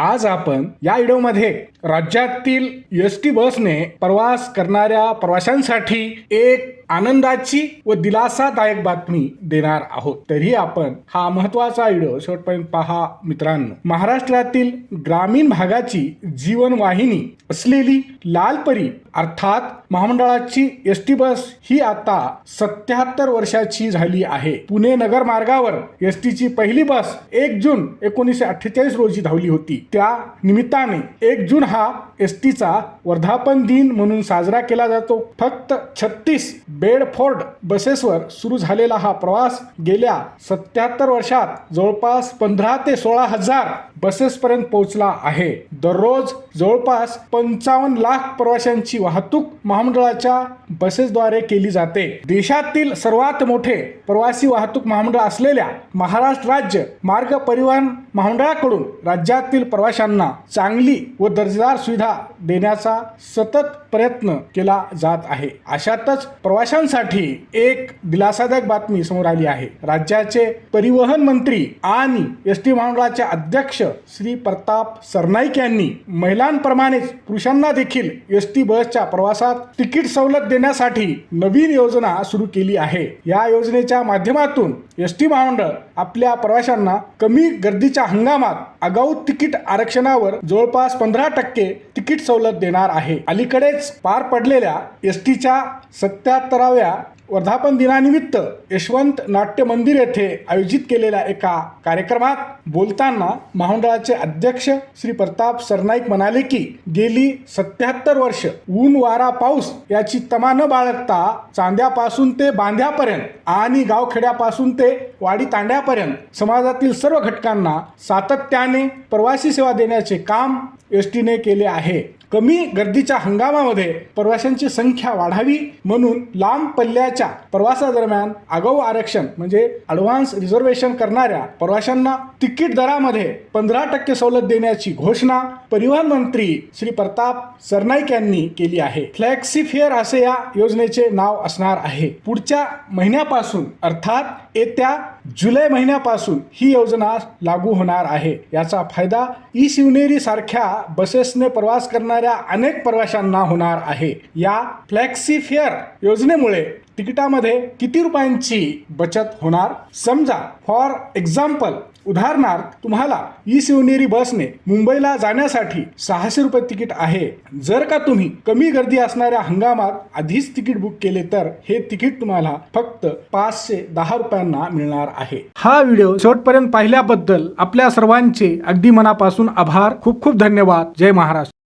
आज आपण या व्हिडिओमध्ये राज्यातील एस टी बसने प्रवास करणाऱ्या प्रवाशांसाठी एक आनंदाची व दिलासादायक बातमी देणार आहोत. तरी आपण हा महत्त्वाचा व्हिडिओ शेवटपर्यंत पहा. मित्रांनो महाराष्ट्रातील ग्रामीण भागाची जीवनवाहिनी असलेली लालपरी अर्थात महामंडळाची एस टी बस ही आता सत्याहत्तर वर्षाची झाली आहे. पुणे नगर मार्गावर एस टीची पहिली बस एक जून एकोणीसशे अठ्ठेचाळीस रोजी धावली होती. त्या निमित्ताने एक जून हा एस टीचा वर्धापन दिन म्हणून साजरा केला जातो. फक्त छत्तीस बेडफोर्ड बसेसवर सुरू झालेला हा प्रवास गेल्या सत्याहत्तर वर्षात जवळपास पंधरा ते सोळा हजार बसेसपर्यंत पोहोचला आहे. दररोज जवळपास पंचावन्न लाख प्रवाशांची वाहतूक महा महामंडळाच्या बसेसद्वारे केली जाते. देशातील सर्वात मोठे प्रवासी वाहतूक महामंडळ असलेल्या महाराष्ट्र राज्य मार्ग परिवहन महामंडळाकडून राज्यातील प्रवाशांना चांगली व दर्जेदार सुविधा देण्याचा सतत प्रयत्न केला जात आहे. अशातच प्रवाशांसाठी एक दिलासादायक बातमी समोर आली आहे. राज्याचे परिवहन मंत्री आणि एस टी महामंडळाचे अध्यक्ष श्री प्रताप सरनाईक यांनी महिलांप्रमाणेच पुरुषांना देखील एस टी बसच्या प्रवासात तिकीट सवलत देण्यासाठी नवीन योजना सुरू केली आहे. या योजनेच्या माध्यमातून एस टी महामंडळ आपल्या प्रवाशांना कमी गर्दीच्या हंगामात आगाऊ तिकीट आरक्षणावर जवळपास पंधरा टक्के तिकीट सवलत देणार आहे. अलीकडेच पार पडलेल्या एस टीच्या सत्याहत्तराव्या वर्धापन दिनानिमित्त यशवंत नाट्य मंदिर येथे आयोजित केलेल्या एका कार्यक्रमात बोलताना महामंडळाचे अध्यक्ष श्री प्रताप सरनाईक म्हणाले की गेली सत्याहत्तर वर्ष ऊन वारा पाऊस याची तमा न बाळगता चांद्यापासून ते बांध्यापर्यंत आणि गावखेड्यापासून ते वाडी तांड्यापर्यंत समाजातील सर्व घटकांना सातत्याने प्रवासी सेवा देण्याचे काम एसटीने केले आहे. कमी गर्दीच्या हंगामामध्ये प्रवाशांची संख्या वाढावी म्हणून लांब पल्ल्याच्या प्रवासादरम्यान आगाऊ आरक्षण म्हणजे ॲडव्हान्स रिझर्वेशन करणाऱ्या प्रवाशांना तिकीट दरामध्ये पंधरा टक्के सवलत देण्याची घोषणा परिवहन मंत्री श्री प्रताप सरनाईक यांनी केली आहे. फ्लॅक्सी फेअर असे या योजनेचे नाव असणार आहे. पुढच्या महिन्यापासून अर्थात येत्या जुलै महिन्यापासून ही योजना लागू होणार आहे. याचा फायदा ई शिवनेरी सारख्या बसेसने प्रवास करणाऱ्या अनेक प्रवाशांना होणार आहे. या फ्लॅक्सी फेअर योजनेमुळे तिकिटामध्ये किती रुपयांची बचत होणार? समजा फॉर एक्झाम्पल उदाहरणार्थ तुम्हाला ई शिवनेरी बसने मुंबईला जाण्यासाठी सहाशे रुपये तिकीट आहे. जर का तुम्ही कमी गर्दी असणाऱ्या हंगामात आधीच तिकीट बुक केले तर हे तिकीट तुम्हाला फक्त पाचशे दहा रुपयांना मिळणार आहे. हा व्हिडिओ शेवटपर्यंत पाहिल्याबद्दल आपल्या सर्वांचे अगदी मनापासून आभार. खूप खूप धन्यवाद. जय महाराष्ट्र.